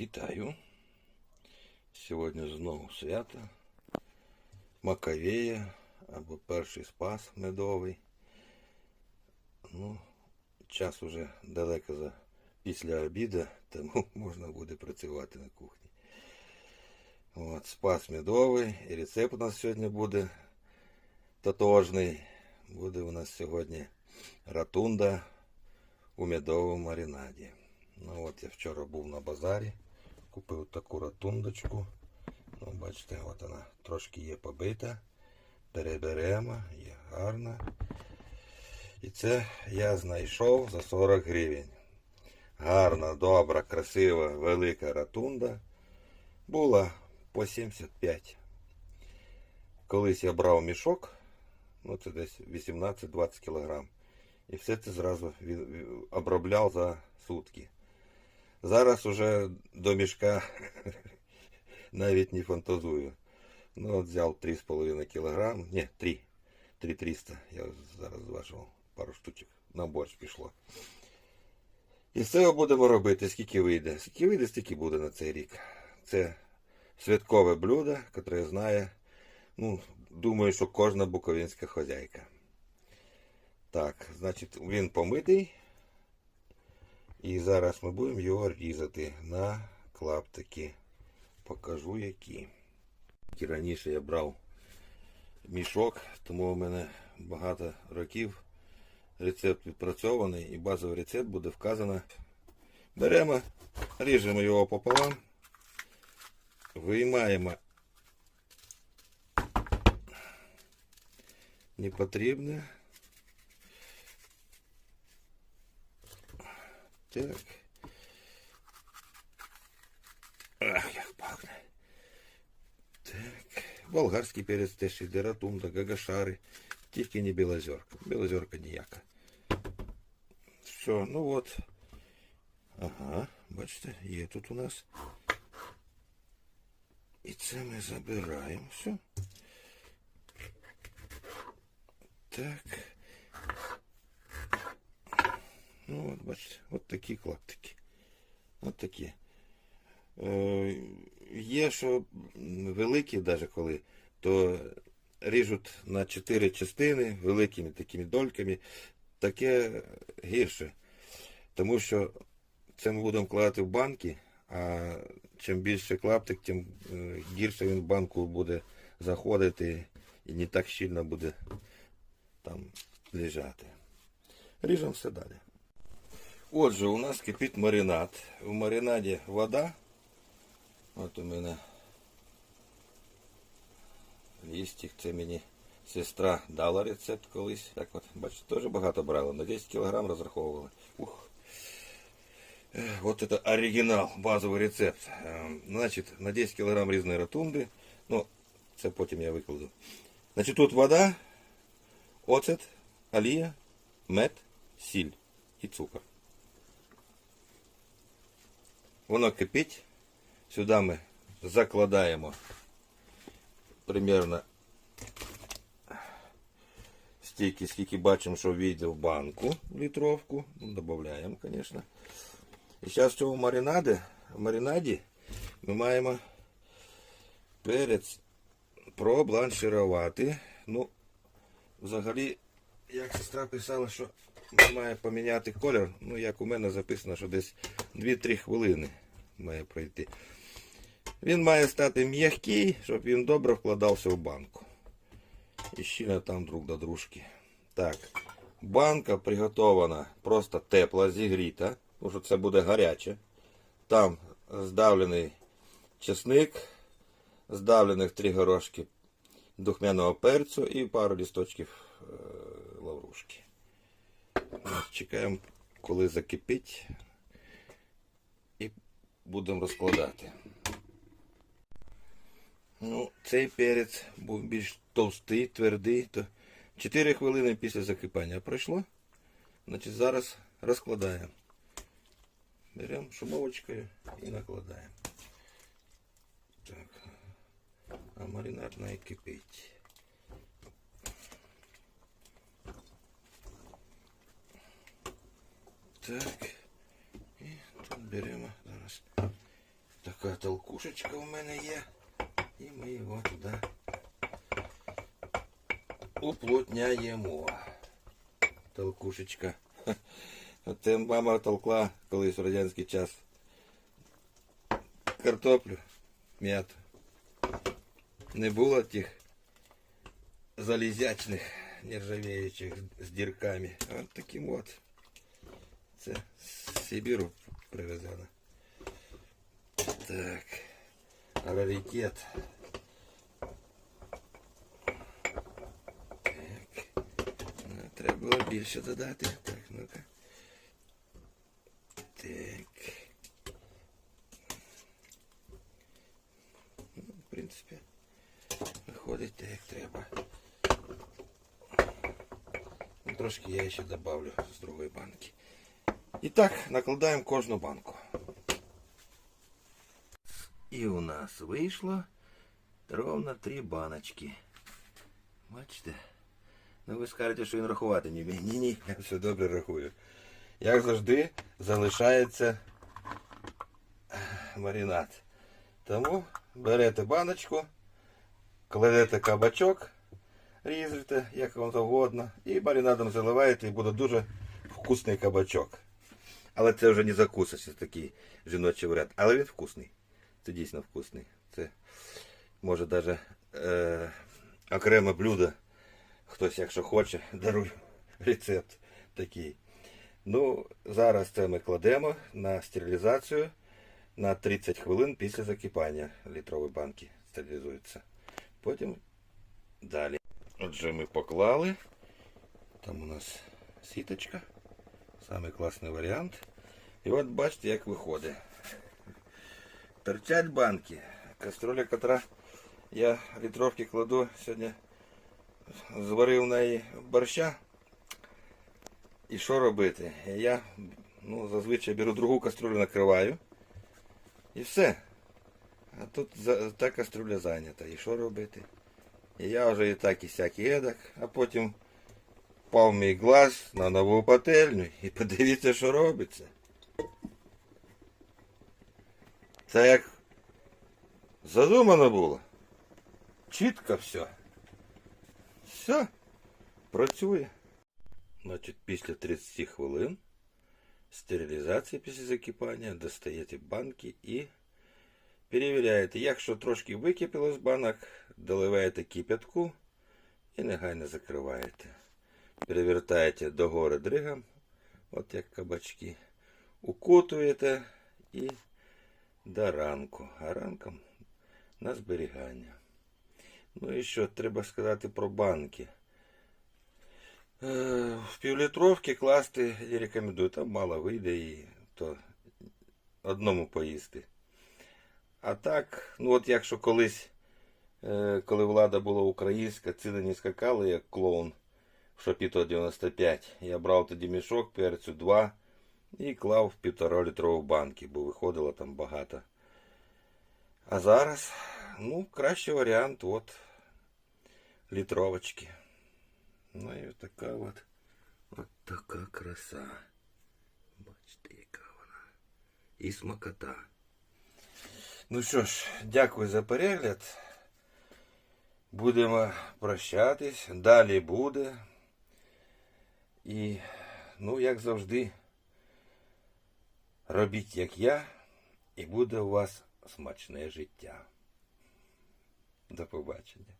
Вітаю. Сьогодні знову свято. Маковея або перший спас медовий. Ну, час уже далеко за після обіду, тому можна буде працювати на кухні. От, спас медовий. І рецепт у нас сьогодні буде тотожний. Буде у нас сьогодні ратунда у медовому маринаді. Ну от я вчора був на базарі, купив таку ратундочку. Ну, бачите, от вона трошки є побита. Переберемо, є гарна. І це я знайшов за 40 гривень. Гарна, добра, красива, велика ратунда. Була по 75. Колись я брав мішок, ну це десь 18-20 кілограм. І все це зразу обробляв за сутки. Зараз уже до мішка навіть не фантазую. Ну, от взяв 3,5 кг. Ні, 3. 3,300. Я зараз зважував пару штучок. На борщ пішло. І все будемо робити, скільки вийде. Скільки вийде, стільки буде на цей рік. Це святкове блюдо, яке знає, ну, думаю, що кожна буковинська хозяйка. Так, значить, він помитий. І зараз ми будемо його різати на клаптики. Покажу які. І Раніше я брав мішок, тому у мене багато років рецепт відпрацьований і базовий рецепт буде вказано. Беремо, ріжемо його пополам, виймаємо непотрібне. Так. Ах, як пахне. Так. Болгарський перець теж іде ратунда, гагашари. Тільки не білозерка. Білозерка ніяка. Все, ну от. Ага, бачите, є тут у нас. І це ми забираємо. Все. Так. Ну от, бачите, от такі клаптики. От такі. Е, є, що великі, навіть коли, то ріжуть на чотири частини великими такими дольками. Таке гірше. Тому що це ми будемо кладати в банки, а чим більше клаптик, тим е, гірше він в банку буде заходити і не так щільно буде там лежати. Ріжемо все далі. Отже, у нас кипить маринад. В маринаді вода. От у мене лістик, це мені сестра дала рецепт колись. Так от, бачите, теж багато брала. На 10 кг розраховувала. Ух. Ех, Вот это оригінал, базовий рецепт. Ем, Значить, на 10 кг різної ротунди. Ну, це потім я викладу. Значить, тут вода, оцет, олія, мед, сіль і цукор. Воно кипить. Сюди ми закладаємо примерно стільки, скільки бачимо, що війде в банку літровку. Ну, Додаємо, звісно. І зараз в цьому маринаді, маринаді ми маємо перець пробланширувати. Ну, взагалі, як сестра писала, що має поміняти колір, ну як у мене записано, що десь 2-3 хвилини має пройти. Він має стати м'який, щоб він добре вкладався в банку. І щільно там друг до дружки. Так, банка приготована просто тепла, зігріта, тому що це буде гаряче. Там здавлений чесник, здавлених три горошки духмяного перцю і пару лісточків е, лаврушки. Чекаємо, коли закипить, і будемо розкладати. Ну, цей перець був більш товстий, твердий. То 4 хвилини після закипання пройшло. Значить, зараз розкладаємо. Беремо шумовочкою і накладаємо. Так. А маринад не кипить. Так. І тут беремо зараз така толкушечка у мене є. І ми його туди уплотняємо. Толкушечка. Це мама толкла колись в радянський час. Картоплю, м'яту. Не було тих залізячних, нержавеючих з дірками. От таким от. Це з Сибіру привезено. Так. Раритет. Так. Ну, треба було більше додати. Так, ну-ка. Так. Ну, в принципі, виходить так, як треба. Ну, Трошки я ще добавлю з другої банки. І так, накладаємо кожну банку. І у нас вийшло ровно три баночки. Бачите? Ну ви скажете, що він рахувати не вміє. Ні, ні, я все добре рахую. Як завжди, залишається е, маринад. Тому берете баночку, кладете кабачок, ріжете, як вам завгодно, і маринадом заливаєте, і буде дуже вкусний кабачок. Але це вже не закуса, такий жіночий варіант. Але він вкусний. Це дійсно вкусний. Це може навіть е, окреме блюдо. Хтось, якщо хоче, даруй рецепт такий. Ну, зараз це ми кладемо на стерилізацію на 30 хвилин після закипання літрової банки стерилізується. Потім далі. Отже, ми поклали. Там у нас сіточка. Самий класний варіант. І от бачите, як виходить. Торчать банки. Каструля, котра я літровки кладу сьогодні. Зварив в неї борща. І що робити? Я ну, зазвичай беру другу каструлю, накриваю. І все. А тут та каструля зайнята. І що робити? І я вже і так, і сяк, і едак, а потім впав мій глаз на нову пательню і подивіться, що робиться. Це як задумано було. Чітко все. Все. Працює. Значить, після 30 хвилин стерилізації після закипання достаєте банки і перевіряєте. Якщо трошки википіло з банок, доливаєте кипятку і негайно закриваєте. Перевертаєте догори дригом, от як кабачки. Укутуєте і до ранку. А ранком на зберігання. Ну і що треба сказати про банки. Е, В півлітровки класти я рекомендую, там мало вийде і то одному поїсти. А так, ну от якщо колись, е, коли влада була українська, ціни не скакали, як клоун в Шапіто 95. Я брав тоді мішок перцю 2 і клав в півтора літрову банки, бо виходило там багато. А зараз, ну, кращий варіант, от літровочки. Ну і така от, от така краса. Бачите, яка вона. І смакота. Ну що ж, дякую за перегляд. Будемо прощатись. Далі буде. І, ну, як завжди, робіть як я, і буде у вас смачне життя. До побачення.